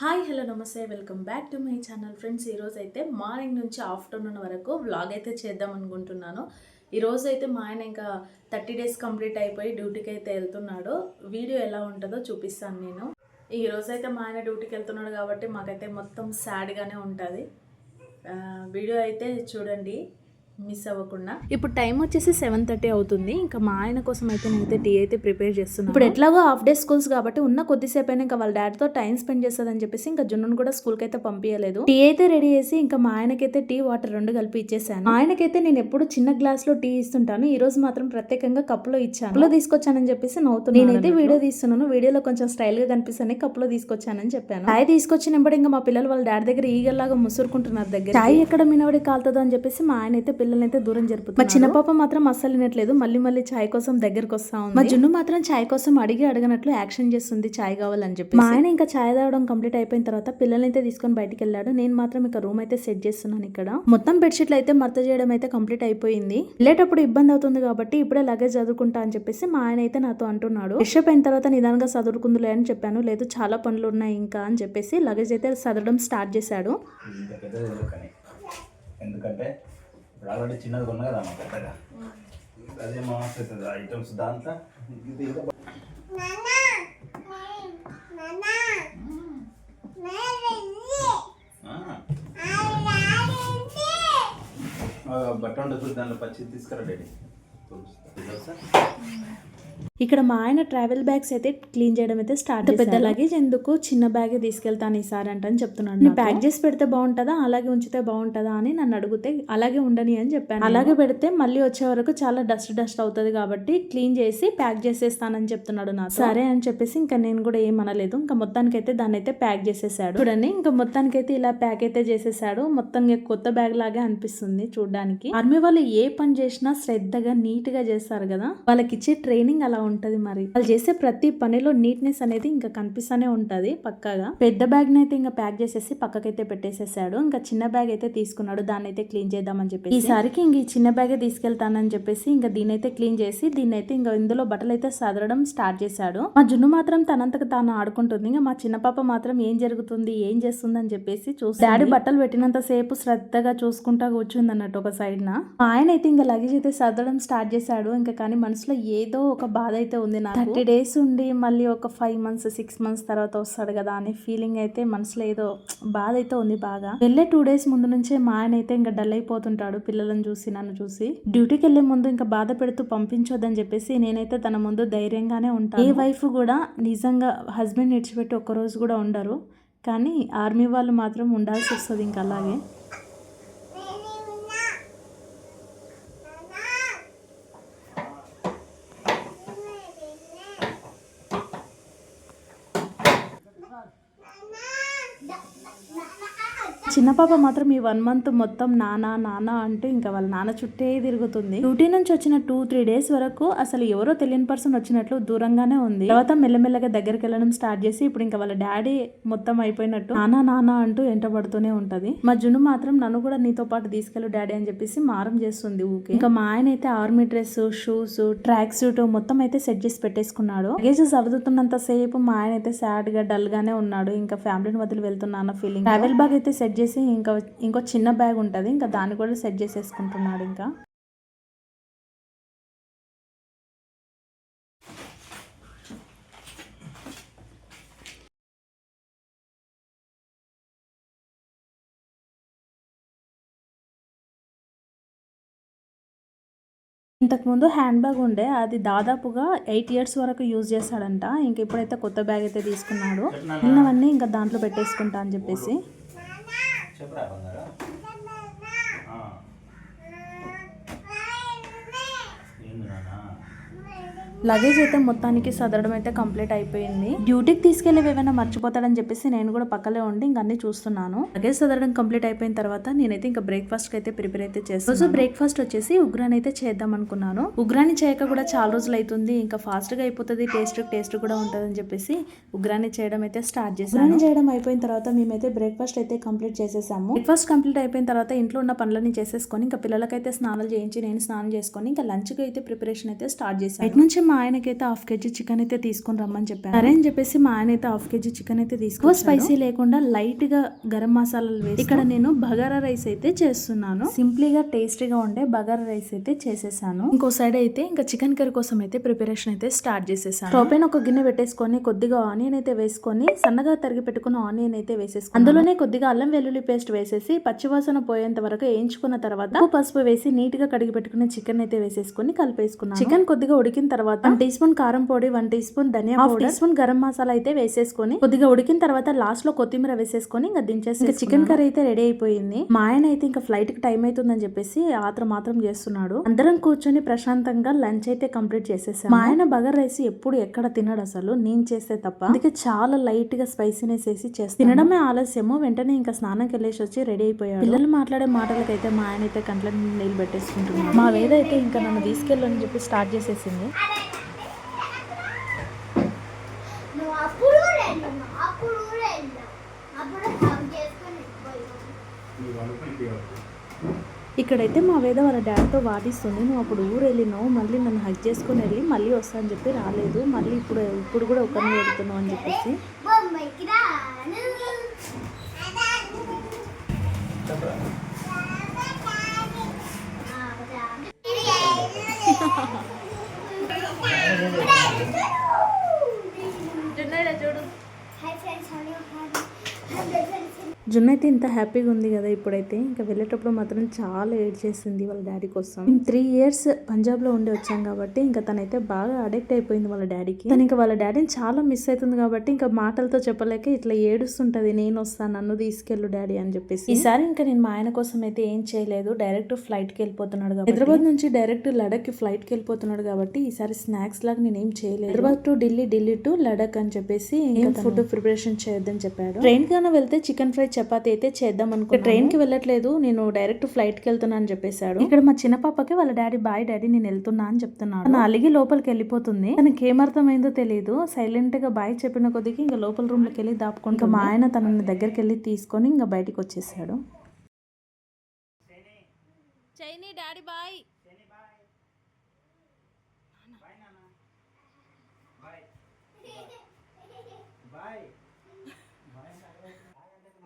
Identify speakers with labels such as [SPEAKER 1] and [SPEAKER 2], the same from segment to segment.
[SPEAKER 1] Hi hello నమస్తే welcome back to my channel. Friends ఈరోజు అయితే మార్నింగ్ నుంచి ఆఫ్టర్నూన్ వరకు వ్లాగ్ అయితే చేద్దాం అనుకుంటున్నాను. ఈరోజు అయితే మా ఆయన ఇంకా థర్టీ డేస్ కంప్లీట్ అయిపోయి డ్యూటీకి అయితే వెళ్తున్నాడు. వీడియో ఎలా ఉంటుందో చూపిస్తాను నేను. ఈ రోజైతే అయితే మా ఆయన డ్యూటీకి వెళ్తున్నాడు కాబట్టి మాకైతే మొత్తం సాడ్గానే ఉంటుంది. వీడియో అయితే చూడండి. మిస్ అవ్వకుండా. ఇప్పుడు టైం వచ్చేసి సెవెన్ థర్టీ అవుతుంది. ఇంకా మా ఆయన కోసం అయితే నేనైతే టీ అయితే ప్రిపేర్ చేస్తున్నాను. ఇప్పుడు ఎట్లాగో హాఫ్ డే స్కూల్స్ కాబట్టి ఉన్న కొద్దిసేపు అయినా ఇంకా వాళ్ళ డాడీతో టైం స్పెండ్ చేస్తుందని చెప్పేసి ఇంకా జున్నును కూడా స్కూల్కి అయితే పంపించలేదు టీ అయితే రెడీ చేసి ఇంకా మా ఆయనకైతే టీ వాటర్ రెండు కలిపి ఇచ్చేసాను. మా ఆయనకైతే నేను ఎప్పుడు చిన్న గ్లాస్లో టీ ఇస్తుంటాను. ఈ రోజు మాత్రం ప్రత్యేకంగా కప్పులో ఇచ్చాను. కప్పులో తీసుకొచ్చానని చెప్పేసి నవ్వుతున్నాను నేనైతే వీడియో తీస్తున్నాను. వీడియోలో కొంచెం స్టైల్గా కనిపిస్తాను కప్పులో తీసుకొచ్చానని చెప్పాను. చాయ్ తీసుకొచ్చినప్పుడు ఇంకా మా పిల్లలు వాళ్ళ డాడీ దగ్గర ఈగల్లాగా ముసురుకుంటున్నారు దగ్గర చాయ్ ఎక్కడ మినవడి కాలుతుందో అని చెప్పేసి మా ఆయన అయితే పిల్లల్ని అయితే దూరం జరుపుతుంది మా చిన్న పాప మాత్రం అస్సలు వినట్లేదు. మళ్ళీ మళ్ళీ చాయ్ కోసం దగ్గరకు వస్తా ఉంది. మా జున్ను మాత్రం చాయ్ కోసం అడిగి అడగనట్లు యాక్షన్ చేస్తుంది. చాయ్ కావాలని చెప్పి మా ఆయన ఇంకా చాయ్ తాగడం కంప్లీట్ అయిపోయిన తర్వాత పిల్లల్ని అయితే తీసుకొని బయటికి వెళ్ళాడు నేను మాత్రం ఇక రూమ్ అయితే సెట్ చేస్తున్నాను ఇక్కడ. మొత్తం బెడ్షీట్లు అయితే మర్త చేయడం అయితే కంప్లీట్ అయిపోయింది. వెళ్ళేటప్పుడు ఇబ్బంది అవుతుంది కాబట్టి ఇప్పుడే లగేజ్ చదువుకుంటా అని చెప్పేసి మా ఆయన అయితే నాతో అంటున్నాడు. ఫ్రెష్ అప్ అయిన తర్వాత నిదానంగా చదువుకుందులే అని చెప్పాను. లేదు చాలా పనులు ఉన్నాయి ఇంకా అని చెప్పేసి లగేజ్ అయితే చదవడం స్టార్ట్ చేశాడు.
[SPEAKER 2] ఎందుకంటే ఇప్పుడు ఆల్రెడీ చిన్నది కొన్నా కదా అమ్మ పెద్దగా. అదే మా అవుతుంది ఐటమ్స్ దాంట్లో. ఇది బట్ట ఉండదు దాంట్లో పచ్చి తీసుకురా డాడీ. తెలుసా?
[SPEAKER 1] ఇక్కడ మా ఆయన ట్రావెల్ బ్యాగ్స్ అయితే క్లీన్ చేయడం అయితే స్టార్ట్ పెద్ద లగేజ్ ఎందుకు? చిన్న బ్యాగ్ తీసుకెళ్తాను ఈసారి అంట అని చెప్తున్నాడు నేను ప్యాక్ చేసి పెడితే బాగుంటుందా? అలాగే ఉంచితే బాగుంటుందా అని నన్ను అడిగితే అలాగే ఉండని అని చెప్పాను అలాగే పెడితే మళ్ళీ వచ్చే వరకు చాలా డస్ట్ డస్ట్ అవుతుంది కాబట్టి క్లీన్ చేసి ప్యాక్ చేసేస్తానని చెప్తున్నాడు నాకు సరే అని చెప్పేసి ఇంకా నేను కూడా ఏమనలేదు. ఇంకా మొత్తానికి అయితే దాన్ని అయితే ప్యాక్ చేసేసాడు. చూడండి ఇంకా మొత్తానికి అయితే ఇలా ప్యాక్ అయితే చేసేసాడు. మొత్తం కొత్త బ్యాగ్ లాగే అనిపిస్తుంది చూడడానికి. ఆర్మీ వాళ్ళు ఏ పని చేసినా శ్రద్ధగా నీట్గా చేస్తారు కదా? వాళ్ళకి ఇచ్చే ట్రైనింగ్ అలా ఉంటది మరి. వాళ్ళు చేసే ప్రతి పనిలో నీట్నెస్ అనేది ఇంకా కనిపిస్తూనే ఉంటది పక్కగా. పెద్ద బ్యాగ్ అయితే ఇంకా ప్యాక్ చేసేసి పక్కకైతే పెట్టేసేసాడు. ఇంకా చిన్న బ్యాగ్ అయితే తీసుకున్నాడు. దాన్ని అయితే క్లీన్ చేద్దామని చెప్పేసి. ఈసారికి ఇంక ఈ చిన్న బ్యాగే తీసుకెళ్తానని చెప్పేసి ఇంకా దీని అయితే క్లీన్ చేసి దీన్ని అయితే ఇంకా ఇందులో బట్టలు అయితే సదరడం స్టార్ట్ చేశాడు. మా జున్ను మాత్రం తనంతకు తాను ఆడుకుంటుంది. ఇంకా మా చిన్న పాప మాత్రం ఏం జరుగుతుంది ఏం చేస్తుంది అని చెప్పేసి చూసి డాడీ బట్టలు పెట్టినంత సేపు శ్రద్ధగా చూసుకుంటా కూర్చుంది అన్నట్టు ఒక సైడ్ నా. ఆయన అయితే ఇంకా లగేజ్ అయితే సదరడం స్టార్ట్ చేశాడు. ఇంకా కానీ మనసులో ఏదో ఒక బాధ అయితే ఉంది నాకు. థర్టీ డేస్ ఉండి మళ్ళీ ఒక ఫైవ్ మంత్స్ సిక్స్ మంత్స్ తర్వాత వస్తాడు కదా అనే ఫీలింగ్ అయితే మనసులో ఏదో బాధ అయితే ఉంది బాగా. వెళ్ళే టూ డేస్ ముందు నుంచే మా ఆయన అయితే ఇంకా డల్ అయిపోతుంటాడు పిల్లలను చూసి నన్ను చూసి. డ్యూటీకి వెళ్ళే ముందు ఇంకా బాధ పెడుతూ పంపించొద్దని చెప్పేసి నేనైతే తన ముందు ధైర్యంగానే ఉంటాను. ఏ వైఫ్ కూడా నిజంగా హస్బెండ్ విడిచిపెట్టి ఒక్క రోజు కూడా ఉండరు. కానీ ఆర్మీ వాళ్ళు మాత్రం ఉండాల్సి వస్తుంది ఇంకా అలాగే. చిన్న పాప మాత్రం ఈ వన్ మంత్ మొత్తం నానా నానా అంటూ ఇంకా వాళ్ళ నాన్న చుట్టే తిరుగుతుంది. డ్యూటీ నుంచి వచ్చిన టూ త్రీ డేస్ వరకు అసలు ఎవరో తెలియని పర్సన్ వచ్చినట్లు దూరంగానే ఉంది. తర్వాత మెల్లమెల్లగా దగ్గరికి వెళ్ళడం స్టార్ట్ చేసి ఇప్పుడు ఇంకా వాళ్ళ డాడీ మొత్తం అయిపోయినట్టు నానా నానా అంటూ ఎంటబడుతూనే ఉంటది. మా జును మాత్రం నన్ను కూడా నీతో పాటు తీసుకెళ్ళు డాడీ అని చెప్పేసి మారం చేస్తుంది ఊకే. ఇంకా మా ఆయన అయితే army dress shoes track suit మొత్తం అయితే సెట్ చేసి పెట్టేసుకున్నాడు. లగేజ్ సర్దుతున్నంత సేపు మా ఆయన అయితే సాడ్గా డల్ గానే ఉన్నాడు. ఇంకా ఫ్యామిలీని వదిలి వెళ్తున్నా ఫీలింగ్. ట్రావెల్ బాగ్ అయితే సెట్ చేసి ఇంకా ఇంకో చిన్న బ్యాగ్ ఉంటది. ఇంకా దాన్ని కూడా సెట్ చేసేసుకుంటున్నాడు ఇంకా. ఇంతకుముందు హ్యాండ్ బ్యాగ్ ఉండే అది దాదాపుగా ఎయిట్ ఇయర్స్ వరకు యూజ్ చేస్తాడంట. ఇంక ఇప్పుడైతే కొత్త బ్యాగ్ అయితే తీసుకున్నాడు. మిగిలినవన్నీ ఇంకా దాంట్లో పెట్టేసుకుంటా అని చెప్పేసి.
[SPEAKER 2] Przeprawa na raz.
[SPEAKER 1] లగేజ్ అయితే మొత్తానికి సదరడం అయితే కంప్లీట్ అయిపోయింది. డ్యూటీకి తీసుకెళ్ళి ఏమైనా మర్చిపోతాడని చెప్పేసి నేను కూడా పక్కలే ఉండి ఇంక అన్ని చూస్తున్నాను. లగేజ్ సదరడం కంప్లీట్ అయిపోయిన తర్వాత నేనైతే ఇంకా బ్రేక్ఫాస్ట్ అయితే ప్రిపేర్ అయితే చేస్తాను రోజు బ్రేక్ఫాస్ట్ వచ్చేసి ఉగ్రాని అయితే చేద్దాం అనుకున్నాను. ఉగ్రాని చేయక కూడా చాలా రోజులు అవుతుంది ఇంకా ఫాస్ట్గా అయిపోతుంది. టేస్ట్ టేస్ట్ కూడా ఉంటది అని చెప్పేసి ఉగ్రాని చేయడం అయితే స్టార్ట్ చేశాను. ఉగ్రాని చేయడం అయిపోయిన తర్వాత మేమైతే బ్రేక్ఫాస్ట్ అయితే కంప్లీట్ చేసేసాము. బ్రేక్ఫాస్ట్ కంప్లీట్ అయిపోయిన తర్వాత ఇంట్లో ఉన్న పనులన్నీ చేసేసుకొని ఇంకా పిల్లలకైతే స్నానాలు చేయించి నేను స్నానం చేసుకొని ఇంకా లంచ్కి అయితే ప్రిపరేషన్ అయితే స్టార్ట్ చేశాను. నుంచి మా ఆయనకైతే హాఫ్ కేజీ చికెన్ అయితే తీసుకొని రమ్మని చెప్పాను. సరే అని చెప్పేసి మా ఆయన అయితే హాఫ్ కేజీ చికెన్ అయితే తీసుకుని స్పైసీ లేకుండా లైట్గా గరం మసాలాలు వేసి ఇక్కడ నేను బగారా రైస్ అయితే చేస్తున్నాను. సింప్లీగా టేస్టీగా ఉండే బగారా రైస్ అయితే చేసేసాను. ఇంకో సైడ్ అయితే ఇంకా చికెన్ కర్రీ కోసం అయితే ప్రిపరేషన్ అయితే స్టార్ట్ చేసేసాను. స్టవ్ పైన ఒక గిన్నె పెట్టేసుకొని కొద్దిగా ఆనియన్ అయితే వేసుకొని సన్నగా తరిగి పెట్టుకున్న ఆనియన్ అయితే వేసేసుకుని అందులోనే కొద్దిగా అల్లం వెల్లుల్లి పేస్ట్ వేసేసి పచ్చివాసన పోయేంత వరకు వేయించుకున్న తర్వాత పసుపు వేసి నీట్గా కడిగి పెట్టుకున్న చికెన్ అయితే వేసేసుకొని కలిపేసుకున్నాను. చికెన్ కొద్దిగా ఉడికిన తర్వాత వన్ టీ స్పూన్ కారం పొడి వన్ టీ స్పూన్ ధనియా half teaspoon garam masala అయితే వేసేసుకొని కొద్దిగా ఉడికిన తర్వాత లాస్ట్లో కొత్తిమీర వేసేసుకొని ఇంకా దించేసి ఇంకా చికెన్ కర్రీ అయితే రెడీ అయిపోయింది. మా ఆయన అయితే ఇంకా ఫ్లైట్కి టైం అవుతుందని చెప్పేసి ఆత్రం మాత్రం చేస్తున్నాడు. అందరం కూర్చొని ప్రశాంతంగా లంచ్ అయితే కంప్లీట్ చేసేసాం మా ఆయన బగర్ రైస్ ఎప్పుడు ఎక్కడ తినడు అసలు. నేను చేస్తే తప్ప. అందుకే చాలా లైట్గా స్పైసీనెస్ వేసి చేస్తాను. తినడమే ఆలస్యము. వెంటనే ఇంకా స్నానంకి వెళ్ళేసి వచ్చి రెడీ అయిపోయాడు. పిల్లలు మాట్లాడే మాటలకైతే మా ఆయన అయితే కంట్ల నీళ్ళు పెట్టేసుకుంటున్నాడు. మా వేద అయితే ఇంకా నన్ను తీసుకెళ్ళని చెప్పి స్టార్ట్ చేసేసింది
[SPEAKER 3] నువ్వు అప్పుడు రెండు అప్పుడు రెండు అప్పుడు హగ్ చేసుకొని పోయావు
[SPEAKER 1] ఇక్కడైతే మా వేద వాళ్ళ డాడీతో వాదిస్తుంది నువ్వు అప్పుడు ఊరు వెళ్ళినావు మళ్ళీ నన్ను హక్ చేసుకుని వెళ్ళి మళ్ళీ వస్తా అని చెప్పి రాలేదు. మళ్ళీ ఇప్పుడు ఇప్పుడు కూడా ఒకరిని వెళ్తున్నావు అని చెప్పేసి.
[SPEAKER 3] బొమ్మాయికి రాను
[SPEAKER 2] చెప్పరా?
[SPEAKER 1] జున్ను అయితే ఇంత హ్యాపీగా ఉంది కదా ఇప్పుడైతే. ఇంకా వెళ్ళేటప్పుడు మాత్రం చాలా ఏడ్ చేసింది వాళ్ళ డాడీ కోసం. త్రీ ఇయర్స్ పంజాబ్లో ఉండి వచ్చాం కాబట్టి ఇంకా తనైతే బాగా అడిక్ట్ అయిపోయింది వాళ్ళ డాడీకి. తను ఇంకా వాళ్ళ డాడీని చాలా మిస్ అవుతుంది కాబట్టి ఇంకా మాటలతో చెప్పలేక ఇట్లా ఏడుస్తుంటది నేను వస్తాను నన్ను తీసుకెళ్ళు డాడీ అని చెప్పేసి. ఈసారి ఇంకా నేను మా ఆయన కోసం అయితే ఏం చేయలేదు డైరెక్ట్ ఫ్లైట్కి వెళ్ళిపోతున్నాడు కాబట్టి. హైదరాబాద్ నుంచి డైరెక్ట్ లడక్కి ఫ్లైట్కి వెళ్ళిపోతున్నాడు కాబట్టి ఈసారి స్నాక్స్ లాగా నేను ఏం చేయలేదు. హైదరాబాద్ టు ఢిల్లీ ఢిల్లీ టు లడక్ అని చెప్పేసి ఫుడ్ ప్రిపరేషన్ చేయొద్దని చెప్పాడు? ట్రైన్ కన్నా వెళ్తే చికెన్ ఫ్రై చపాతి అయితే చేద్దాం అనుకో ట్రైన్కి వెళ్ళట్లేదు. నేను డైరెక్ట్ ఫ్లైట్కి వెళ్తున్నా అని చెప్పేశాడు. ఇక్కడ మా చిన్న పాపకి వాళ్ళ డాడీ బాయ్ డాడీ నేను వెళ్తున్నా అని చెప్తున్నాడు. తను అలిగి లోపలికి వెళ్ళిపోతుంది. తనకి ఏమర్థమైందో తెలియదు సైలెంట్గా బాయ్ చెప్పిన కొద్దికి ఇంకా లోపల రూమ్లోకి వెళ్ళి దాపుకొని ఇంకా మా ఆయన తనని దగ్గరికి వెళ్ళి తీసుకొని ఇంకా బయటికి వచ్చేసాడు. చైనీ డాడీ బాయ్.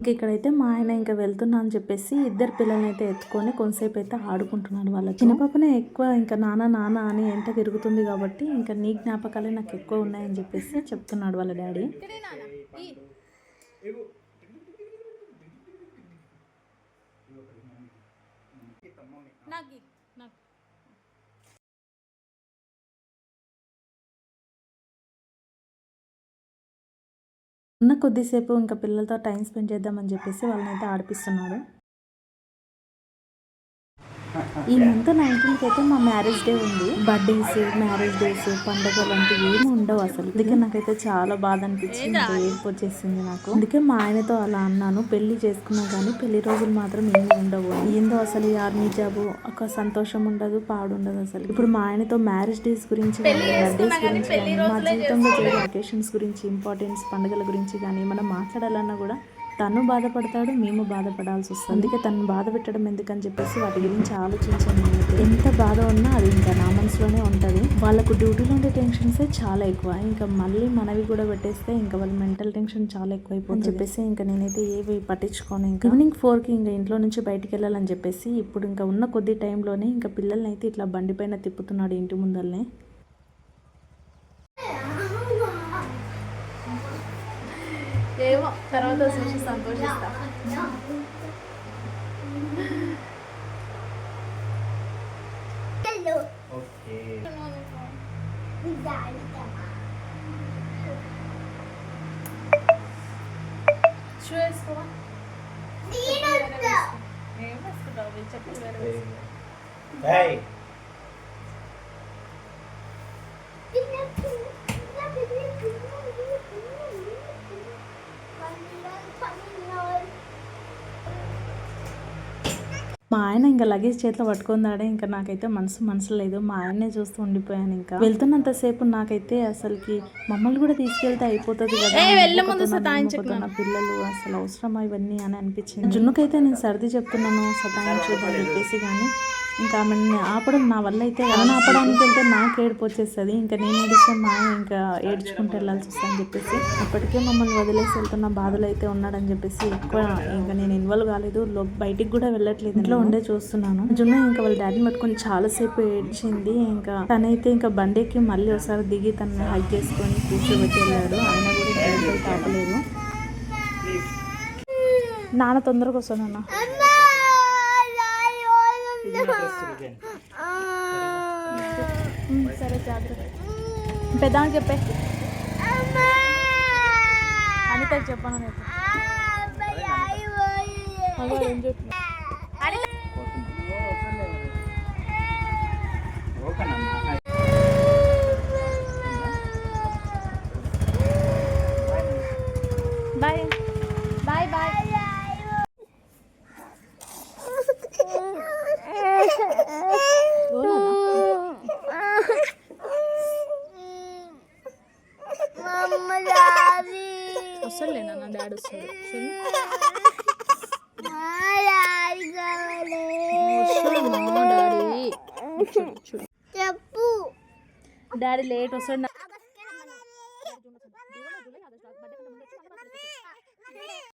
[SPEAKER 1] ఇక్కడైతే మా ఆయన ఇంకా వెళ్తున్నా అని చెప్పేసి ఇద్దరు పిల్లల్ని అయితే ఎత్తుకొని కొంతసేపు అయితే ఆడుకుంటున్నాడు వాళ్ళ చిన్నపాపనే ఎక్కువ ఇంకా నాన్న నాన్న అని ఎంట తిరుగుతుంది కాబట్టి ఇంకా నీ జ్ఞాపకాలే నాకు ఎక్కువ ఉన్నాయని చెప్పేసి చెప్తున్నాడు వాళ్ళ డాడీ. ఉన్న కొద్దిసేపు ఇంకా పిల్లలతో టైం స్పెండ్ చేద్దామని చెప్పేసి వాళ్ళని అయితే ఆడిపిస్తున్నాడు ఈ మంత్ నైన్టీన్త్ అయితే మా మ్యారేజ్ డే ఉంది. బర్త్డేస్ మ్యారేజ్ డేస్ పండుగలు అంటే ఏమి ఉండవు అసలు. అందుకే నాకైతే చాలా బాధ అనిపించింది ఏడుపు వచ్చేసింది నాకు. అందుకే మా ఆయనతో అలా అన్నాను పెళ్ళి చేసుకున్నా కానీ పెళ్ళి రోజులు మాత్రం ఏమి ఉండవు. ఏందో అసలు ఈ ఆర్మీ జాబ్ ఒక సంతోషం ఉండదు పాడు ఉండదు అసలు. ఇప్పుడు మా ఆయనతో మ్యారేజ్ డేస్ గురించి బర్త్డేస్ గురించి కానీ మా జీవితంలో జరిగే అకేషన్స్ గురించి ఇంపార్టెన్స్ పండుగల గురించి కానీ మనం మాట్లాడాలన్నా కూడా తను బాధపడతాడు మేము బాధపడాల్సి వస్తుంది. అందుకే తను బాధ పెట్టడం ఎందుకని చెప్పేసి వాటి గురించి ఆలోచించాను ఎంత బాధ ఉన్నా అది ఇంకా నా మనసులోనే ఉంటుంది. వాళ్ళకు డ్యూటీలో ఉండే టెన్షన్స్ చాలా ఎక్కువ. ఇంకా మళ్ళీ మనవి కూడా పెట్టేస్తే ఇంకా వాళ్ళ మెంటల్ టెన్షన్ చాలా ఎక్కువ అయిపోతుంది చెప్పేసి ఇంకా నేనైతే ఏవి పట్టించుకోను ఇంకా. ఈవినింగ్ ఫోర్కి ఇంకా ఇంట్లో నుంచి బయటికి వెళ్ళాలని చెప్పేసి ఇప్పుడు ఇంకా ఉన్న కొద్ది టైంలోనే ఇంకా పిల్లల్ని అయితే ఇట్లా బండి పైన తిప్పుతున్నాడు ఇంటి ముందల్నే. ఏమో తర్వాత చూసి సంతోషిస్తా. వేసుకుంటావు చెప్పు మా ఆయన ఇంకా లగేజ్ చేతిలో పట్టుకుందాడే ఇంకా నాకైతే మనసు మనసు లేదు. మా ఆయన్నే చూస్తూ ఉండిపోయాను ఇంకా. వెళ్తున్నంతసేపు నాకైతే అసలుకి మమ్మల్ని కూడా తీసుకెళ్తే అయిపోతుంది కదా పిల్లలు అసలు అవసరమా ఇవన్నీ అని అనిపించింది. జున్నుకైతే నేను సర్ది చెప్తున్నాను సతాయించొద్దని చెప్పేసి కానీ ఇంకా ఆమెని ఆపడం నా వల్ల అయితే ఆమెను ఆపడానికి వెళ్తే నాకు ఏడుపు వచ్చేస్తుంది. ఇంకా నేను ఏడిస్తే మా ఇంకా ఏడ్చుకుంటూ వెళ్ళాల్సి వస్తుంది అని చెప్పేసి అప్పటికే మమ్మల్ని వదిలేసి వెళ్తున్న బాధలు అయితే ఉన్నాడని చెప్పేసి ఎక్కువ ఇంకా నేను ఇన్వాల్వ్ కాలేదు. లో- బయటికి కూడా వెళ్ళట్లేదు. ఇంట్లో ఉండే చూస్తున్నాను. జున్న ఇంకా వాళ్ళ డాడీని పట్టుకొని చాలాసేపు ఏడ్చింది. ఇంకా తనైతే ఇంకా బండికి మళ్ళీ ఒకసారి దిగి తనని హైక్ చేసుకొని కూర్చోబెట్టి వెళ్ళాడు. ఆయన కూడా తాపలేదు నాన్న తొందరగా వస్తాను సరే జాగ్రత్త పెద్దానికి చెప్పే. అనితకి చెప్పాను నేను ఏం చెప్పు
[SPEAKER 2] ఓకేనమ్మా
[SPEAKER 1] బాయ్ బాయ్ బాయ్
[SPEAKER 3] మమ్మ లాలి.
[SPEAKER 1] వస్తాడులే నాన్న డాడీ వస్తాడు. డాడీ.
[SPEAKER 3] చెప్పు.
[SPEAKER 1] డాడీ లేట్ వస్తాడు.